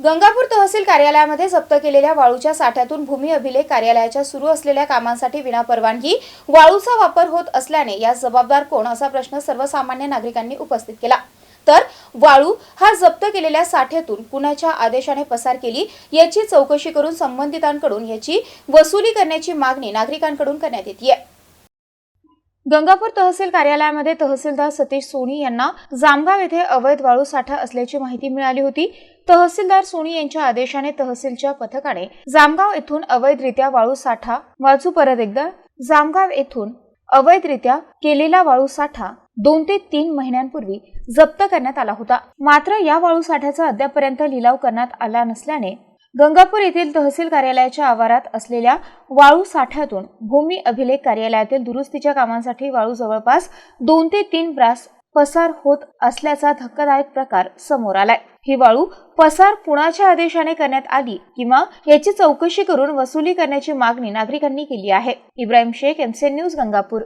गंगापूर तहसील कार्यालयामध्ये जप्त केलेल्या वाळूच्या साठ्यातून भूमी अभिलेख कार्यालयाच्या सुरू असलेल्या कामांसाठी विनापरवानगी वाळूचा वापर होत असल्याने यास जबाबदार कोण असा प्रश्न सर्वसामान्य नागरिकांनी उपस्थित केला. तर वाळू हा जप्त केलेल्या साठ्यातून कुणाच्या आदेशाने पसार केली याची चौकशी करून संबंधितांकडून याची वसुली करण्याची मागणी नागरिकांकडून करण्यात येते गंगापूर तहसील कार्यालयामध्ये तहसीलदार सतीश सोनी यांना जामगाव येथे अवैध वाळू साठा असल्याची माहिती मिळाली होती. तहसीलदार सोनी यांच्या आदेशाने तहसीलच्या पथकाने जामगाव येथून अवैधरित्या वाळू साठा वाचू परत एकदा जामगाव येथून अवैधरित्या केलेला वाळू साठा दोन ते तीन महिन्यांपूर्वी जप्त करण्यात आला होता. मात्र या वाळू साठ्याचा अद्यापर्यंत लिलाव करण्यात आला नसल्याने गंगापूर येथील तहसील कार्यालयाच्या आवारात असलेल्या वाळू साठ्यातून भूमी अभिलेख कार्यालयातील दुरुस्तीच्या कामांसाठी वाळू जवळपास दोन ते तीन ब्रास पसार होत असल्याचा धक्कादायक प्रकार समोर आलाय. ही वाळू पसार कुणाच्या आदेशाने करण्यात आली किंवा याची चौकशी करून वसुली करण्याची मागणी नागरिकांनी केली आहे. Ibrahim Shaikh MCN news Gangapur.